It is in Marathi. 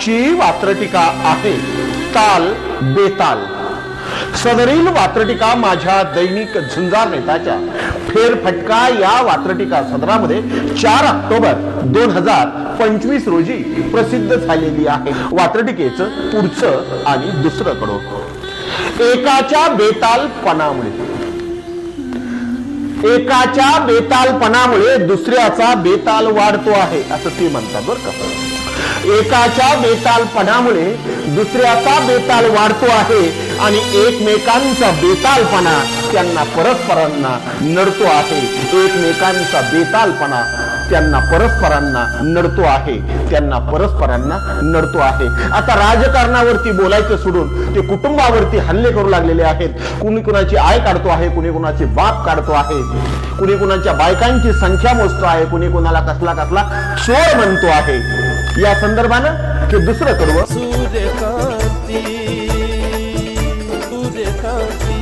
आजची वात्रटिका आहे. ताल बेताल. सदरील वात्रटिका माझ्या दैनिक झुंजार नेताच्या फेरफटका या वात्रटिका सदरामध्ये चार ऑक्टोबर दोन हजार पंचवीस रोजी प्रसिद्ध झालेली आहे. वात्रटिकेचं पुढचं आणि दुसरं कडो. एकाच्या बेतालपणामुळे. एकाच्या बेतालपणामुळे दुसऱ्याचा बेताल वाढतो आहे असं ते म्हणतात बरं का? एकाच्या बेतालपणामुळे दुसऱ्याचा बेताल वाढतो आहे आणि एकमेकांचा बेतालपणा त्यांना परस्परांना नडतो आहे. एकमेकांचा बेतालपणा त्यांना परस्परांना नडतो आहे. त्यांना परस्परांना नडतो आहे. आता राजकारणावरती बोलायचं सोडून ते कुटुंबावरती हल्ले करू लागलेले आहेत. कुणी कुणाची आय काढतो आहे कुणी कुणाचे बाप काढतो आहे. कुणी कुणाच्या बायकांची संख्या मोजतो आहे कुणी कुणाला कसला कसला चोर म्हणतो आहे. या संदर्भानं ते दुसरं कडवं सूर्यकांती सूर्यकांती